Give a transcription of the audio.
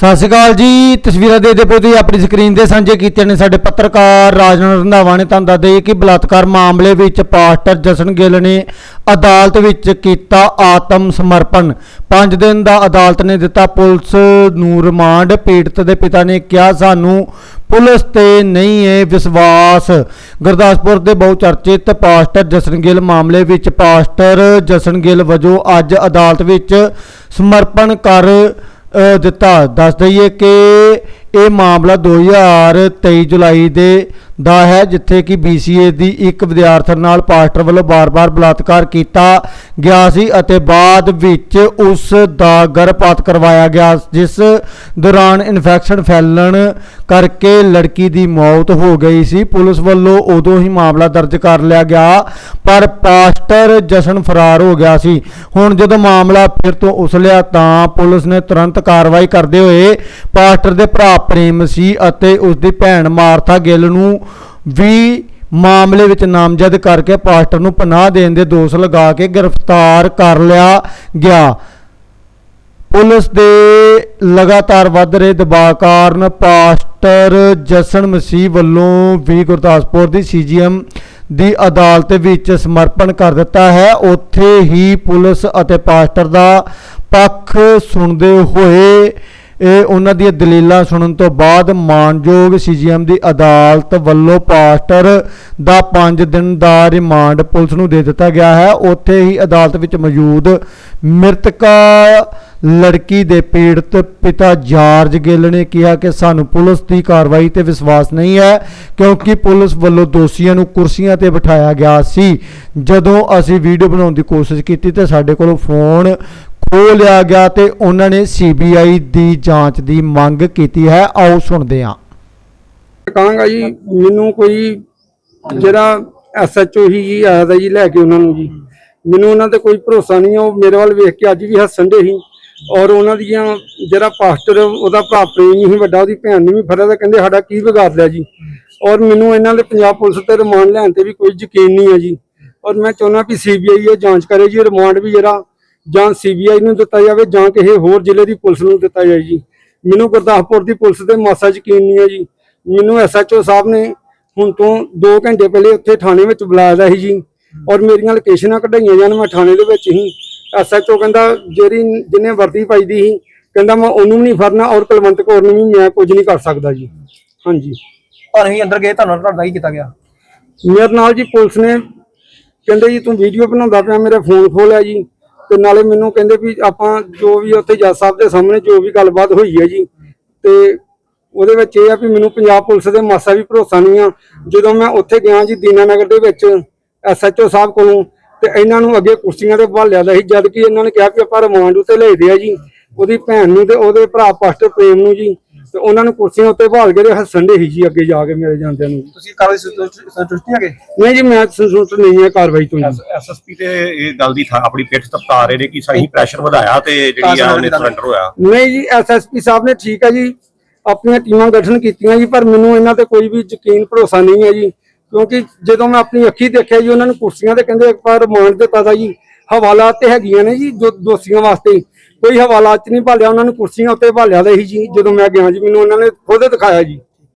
ਸਤਿ ਸ਼੍ਰੀ ਅਕਾਲ ਜੀ, ਤਸਵੀਰਾਂ ਦੇ ਦੇ ਪੋਤੀ ਆਪਣੀ ਸਕਰੀਨ 'ਤੇ ਸਾਂਝੇ ਕੀਤੇ ਨੇ ਸਾਡੇ ਪੱਤਰਕਾਰ ਰਾਜਨ ਰੰਧਾਵਾ ਨੇ ਤੁਹਾਨੂੰ ਦੱਸਦੇ ਕਿ ਬਲਾਤਕਾਰ ਮਾਮਲੇ ਵਿੱਚ ਪਾਸਟਰ ਜਸਨ ਗਿੱਲ ਨੇ ਅਦਾਲਤ ਵਿੱਚ ਕੀਤਾ ਆਤਮ ਸਮਰਪਣ। 5 ਦਿਨ ਦਾ ਅਦਾਲਤ ਨੇ ਦਿੱਤਾ ਪੁਲਿਸ ਨੂੰ ਰਿਮਾਂਡ। ਪੀੜਤ ਦੇ ਪਿਤਾ ਨੇ ਕਿਹਾ, ਸਾਨੂੰ ਪੁਲਿਸ ਤੇ ਨਹੀਂ ਹੈ ਵਿਸ਼ਵਾਸ। ਗੁਰਦਾਸਪੁਰ ਦੇ ਬਹੁ ਚਰਚਿਤ ਪਾਸਟਰ ਜਸਨ ਗਿੱਲ ਮਾਮਲੇ ਵਿੱਚ ਪਾਸਟਰ ਜਸਨ ਗਿੱਲ ਵਜੋਂ ਅੱਜ ਅਦਾਲਤ ਵਿੱਚ ਸਮਰਪਣ ਕਰ ਦਿੱਤਾ। ਦੱਸ ਦਈਏ ਕਿ ਇਹ ਮਾਮਲਾ 2023 ਜੁਲਾਈ ਦੇ ਦਾ ਹੈ, ਜਿੱਥੇ ਕਿ BCA ਦੀ ਇੱਕ ਵਿਦਿਆਰਥਣ ਨਾਲ ਪਾਸਟਰ ਵੱਲੋਂ ਬਾਰ-ਬਾਰ ਬਲਾਤਕਾਰ ਕੀਤਾ ਗਿਆ ਸੀ ਅਤੇ ਬਾਅਦ ਵਿੱਚ ਉਸ ਦਾ ਗਰਭਪਾਤ ਕਰਵਾਇਆ ਗਿਆ, ਜਿਸ ਦੌਰਾਨ ਇਨਫੈਕਸ਼ਨ ਫੈਲਣ ਕਰਕੇ ਲੜਕੀ ਦੀ ਮੌਤ ਹੋ ਗਈ ਸੀ। ਪੁਲਿਸ ਵੱਲੋਂ ਉਦੋਂ ਹੀ ਮਾਮਲਾ ਦਰਜ ਕਰ ਲਿਆ ਗਿਆ, ਪਰ ਪਾਸਟਰ ਜਸ਼ਨ ਫਰਾਰ ਹੋ ਗਿਆ ਸੀ। ਹੁਣ ਜਦੋਂ ਮਾਮਲਾ ਫਿਰ ਤੋਂ ਉਸਲਿਆ ਤਾਂ ਪੁਲਿਸ ਨੇ ਤੁਰੰਤ ਕਾਰਵਾਈ ਕਰਦੇ ਹੋਏ ਪਾਸਟਰ ਦੇ ਭਰਾ ਪ੍ਰੇਮ ਸੀ ਅਤੇ ਉਸ ਦੀ ਭੈਣ ਮਾਰਥਾ ਗਿੱਲ ਨੂੰ ਵੀ ਮਾਮਲੇ ਵਿੱਚ ਨਾਮਜ਼ਦ ਕਰਕੇ ਪਾਸਟਰ ਨੂੰ ਪਨਾਹ ਦੇਣ ਦੇ ਦੋਸ਼ ਲਗਾ ਕੇ ਗ੍ਰਿਫਤਾਰ ਕਰ ਲਿਆ ਗਿਆ। ਪੁਲਿਸ ਦੇ ਲਗਾਤਾਰ ਵੱਧ ਰਹੇ ਦਬਾਅ ਕਾਰਨ ਪਾਸਟਰ ਜਸਨ ਮਸੀਹ ਵੱਲੋਂ ਵੀ ਗੁਰਦਾਸਪੁਰ ਦੀ ਸੀਜੀਐਮ ਦੀ ਅਦਾਲਤ ਵਿੱਚ ਸਮਰਪਣ ਕਰ ਦਿੱਤਾ ਹੈ। ਉੱਥੇ ਹੀ ਪੁਲਿਸ ਅਤੇ ਪਾਸਟਰ ਦਾ ਪੱਖ ਸੁਣਦੇ ਹੋਏ ਇਹ ਉਹਨਾਂ ਦੀਆਂ ਦਲੀਲਾਂ ਸੁਣਨ ਤੋਂ ਬਾਅਦ ਮਾਨਯੋਗ ਸੀਜੀਐਮ ਦੀ ਅਦਾਲਤ ਵੱਲੋਂ ਪਾਸਟਰ ਦਾ 5 ਦਿਨ ਦਾ ਰਿਮਾਂਡ ਪੁਲਿਸ ਨੂੰ ਦੇ ਦਿੱਤਾ ਗਿਆ ਹੈ। ਉੱਥੇ ਹੀ ਅਦਾਲਤ ਵਿੱਚ ਮੌਜੂਦ ਮ੍ਰਿਤਕਾ ਲੜਕੀ ਦੇ ਪੀੜਤ ਪਿਤਾ ਜਾਰਜ ਗਿੱਲ ਨੇ ਕਿਹਾ ਕਿ ਸਾਨੂੰ ਪੁਲਿਸ ਦੀ ਕਾਰਵਾਈ ਤੇ ਵਿਸ਼ਵਾਸ ਨਹੀਂ ਹੈ ਕਿਉਂਕਿ ਪੁਲਿਸ ਵੱਲੋਂ ਦੋਸ਼ੀਆਂ ਨੂੰ ਕੁਰਸੀਆਂ ਤੇ ਬਿਠਾਇਆ ਗਿਆ ਸੀ। ਜਦੋਂ ਅਸੀਂ ਵੀਡੀਓ ਬਣਾਉਣ ਦੀ ਕੋਸ਼ਿਸ਼ ਕੀਤੀ ਤੇ ਸਾਡੇ ਕੋਲੋਂ ਫੋਨ ਖੋਹ ਲਿਆ ਗਿਆ ਤੇ ਉਹਨਾਂ ਨੇ ਸੀਬੀਆਈ ਦੀ ਜਾਂਚ ਦੀ ਮੰਗ ਕੀਤੀ ਹੈ। ਆਓ ਸੁਣਦੇ ਹਾਂ। ਕਹਾਂਗਾ ਜੀ, ਮੈਨੂੰ ਕੋਈ ਜਿਹੜਾ ਐਸਐਚਓ ਹੀ ਜੀ ਆਇਆ ਦਾ ਜੀ ਲੈ ਕੇ ਉਹਨਾਂ ਨੂੰ ਜੀ। ਮੈਨੂੰ ਉਹਨਾਂ ਤੇ ਕੋਈ ਭਰੋਸਾ ਨਹੀਂ, ਉਹ ਮੇਰੇ ਵੱਲ ਵੇਖ ਕੇ ਅੱਜ ਵੀ ਹੱਸਣ ਦੇ ਸੀ। ਔਰ ਉਹਨਾਂ ਦੀਆਂ ਜਿਹੜਾ ਪਾਸਟਰ, ਉਹਦਾ ਭਰਾ ਪ੍ਰੇਮ ਹੀ ਵੱਡਾ, ਉਹਦੀ ਭੈਣ ਨੂੰ ਵੀ ਫੜਿਆ ਤਾਂ ਕਹਿੰਦੇ ਸਾਡਾ ਕੀ ਵਿਗਾੜ ਲਿਆ ਜੀ। ਔਰ ਮੈਨੂੰ ਇਹਨਾਂ ਦੇ ਪੰਜਾਬ ਪੁਲਿਸ ਤੇ ਰਿਮਾਂਡ ਲੈਣ ਤੇ ਵੀ ਕੋਈ ਯਕੀਨ ਨਹੀਂ ਹੈ ਜੀ। ਔਰ ਮੈਂ ਚਾਹੁੰਦਾ ਵੀ ਸੀਬੀਆਈ ਇਹ ਜਾਂਚ ਕਰੇ ਜੀ, ਰਿਮਾਂਡ ਵੀ ਜਿਹੜਾ ਜਾਂ ਸੀਬੀਆਈ ਨੂੰ ਦਿੱਤਾ ਜਾਵੇ ਜਾਂ ਕਿਸੇ ਹੋਰ ਜ਼ਿਲ੍ਹੇ ਦੀ ਪੁਲਿਸ ਨੂੰ ਦਿੱਤਾ ਜਾਵੇ ਜੀ। ਮੈਨੂੰ ਗੁਰਦਾਸਪੁਰ ਦੀ ਪੁਲਿਸ ਤੇ ਮਾਸਾ ਯਕੀਨ ਨਹੀਂ ਹੈ ਜੀ। ਮੈਨੂੰ ਐਸਐਚਓ ਸਾਹਿਬ ਨੇ ਹੁਣ ਤੋਂ 2 ਘੰਟੇ ਪਹਿਲੇ ਉੱਥੇ ਥਾਣੇ ਵਿੱਚ ਬੁਲਾਇਆ ਦਾ ਸੀ ਜੀ। ਔਰ ਮੇਰੀਆਂ ਲੋਕੇਸ਼ਨਾਂ ਕਢਾਈਆਂ ਜਾਣ ਮੈਂ ਥਾਣੇ ਦੇ ਵਿੱਚ ਹੀ। ਐਸਐਚਓ ਕਹਿੰਦਾ ਜਿਹੜੀ ਜਿਹਨੇ ਵਰਦੀ ਪਾਈ ਦੀ ਸੀ ਕਹਿੰਦਾ ਮੈਂ ਉਹਨੂੰ ਵੀ ਨਹੀਂ ਫੜਨਾ ਔਰ ਕੁਲਵੰਤ ਕੌਰ ਨੂੰ ਵੀ ਮੈਂ ਕੁਝ ਨਹੀਂ ਕਰ ਸਕਦਾ ਜੀ। ਹਾਂਜੀ। ਪਰ ਅਸੀਂ ਅੰਦਰ ਗਏ ਤੁਹਾਨੂੰ ਤੁਹਾਡਾ ਕੀ ਕੀਤਾ ਗਿਆ। ਮੇਰੇ ਨਾਲ ਜੀ ਪੁਲਿਸ ਨੇ ਕਹਿੰਦੇ ਜੀ ਤੂੰ ਵੀਡੀਓ ਬਣਾਉਂਦਾ ਪਿਆ ਮੇਰੇ ਫੋਨ ਖੋਲਿਆ ਜੀ। ਤੇ ਨਾਲੇ ਮੈਨੂੰ ਕਹਿੰਦੇ ਵੀ ਆਪਾਂ ਜੋ ਵੀ ਉੱਥੇ ਜੱਜ ਸਾਹਿਬ ਦੇ ਸਾਹਮਣੇ ਜੋ ਵੀ ਗੱਲਬਾਤ ਹੋਈ ਹੈ ਜੀ, ਤੇ ਉਹਦੇ ਵਿੱਚ ਇਹ ਆ ਵੀ ਮੈਨੂੰ ਪੰਜਾਬ ਪੁਲਿਸ ਦੇ ਮਾਸਾ ਵੀ ਭਰੋਸਾ ਨਹੀਂ ਆ। ਜਦੋਂ ਮੈਂ ਉੱਥੇ ਗਿਆ ਜੀ ਦੀਨਾਨਗਰ ਦੇ ਵਿੱਚ ਐਸਐਚਓ ਸਾਹਿਬ ਕੋਲੋਂ, ਤੇ ਇਹਨਾਂ ਨੂੰ ਅੱਗੇ ਕੁਰਸੀਆਂ ਤੇ ਬਹਾਲਿਆ ਦਾ ਸੀ, ਜਦ ਕਿ ਇਹਨਾਂ ਨੇ ਕਿਹਾ ਕਿ ਆਪਾਂ ਰਿਮਾਂਡ ਉੱਤੇ ਲੈਦੇ ਆ ਜੀ। ਉਹਦੀ ਭੈਣ ਨੂੰ ਤੇ ਉਹਦੇ ਭਰਾ ਪਾਸਟਰ ਪ੍ਰੇਮ ਨੂੰ ਜੀ ਤੇ ਉਹਨਾਂ ਨੂੰ ਕੁਰਸੀਆਂ ਉੱਤੇ ਭਾਲ ਕੇ ਤੇ ਹੱਸਣ ਦੇ ਸੀ ਜੀ ਅੱਗੇ ਜਾ ਕੇ ਮੇਰੇ ਜਾਂਦਿਆਂ ਨੂੰ। ਤੁਸੀਂ ਕਾਰਵਾਈ ਸੰਤੁਸ਼ਟੀ ਹੈਗੇ? ਨਹੀਂ ਜੀ ਮੈਂ ਸੰਸੁਸ਼ਟ ਨਹੀਂ ਹੈ ਕਾਰਵਾਈ ਤੋਂ ਜੀ। ਐਸਐਸਪੀ ਤੇ ਇਹ ਗੱਲ ਦੀ ਥਾਂ ਆਪਣੀ ਪਿੱਠ ਤਪਤਾ ਰਹੇ ਨੇ ਕਿ ਸਹੀ ਪ੍ਰੈਸ਼ਰ ਵਧਾਇਆ ਤੇ ਜਿਹੜੀ ਆ ਉਹਨੇ ਸਰੈਂਡਰ ਹੋਇਆ। ਨਹੀਂ ਜੀ ਐਸਐਸਪੀ ਸਾਹਿਬ ਨੇ ਠੀਕ ਹੈ ਜੀ ਆਪਣੀਆਂ ਟੀਮਾਂ ਗਠਨ ਕੀਤੀਆਂ ਜੀ ਪਰ ਮੈਨੂੰ ਇਹਨਾਂ ਤੇ ਕੋਈ ਵੀ ਯਕੀਨ ਭਰੋਸਾ ਨਹੀਂ ਹੈ ਜੀ। ਕਿਉਂਕਿ ਜਦੋਂ ਮੈਂ ਆਪਣੀ ਅੱਖੀ ਦੇਖਿਆ ਜੀ ਉਹਨਾਂ ਨੂੰ ਕੁਰਸੀਆਂ ਤੇ ਕਹਿੰਦੇ ਇੱਕ ਵਾਰ ਰਿਮਾਂਡ ਦਿੱਤਾ ਦਾ ਜੀ ਹਵਾਲਾਤ ਤੇ ਹੈਗੀਆਂ ਨੇ ਜੀ ਜੋ ਦੋਸ਼ੀਆਂ ਵਾਸਤੇ। ਕੋਈ ਹਵਾਲਾਤ 'ਚ ਨਹੀਂ ਭਾਲਿਆ, ਉਹਨਾਂ ਨੂੰ ਕੁਰਸੀਆਂ ਉੱਤੇ ਭਾਲਿਆ ਦਾ ਸੀ ਜੀ, ਜਦੋਂ ਮੈਂ ਗਿਆ ਜੀ, ਮੈਨੂੰ ਉਹਨਾਂ ਨੇ ਖੁਦ ਦਿਖਾਇਆ ਜੀ।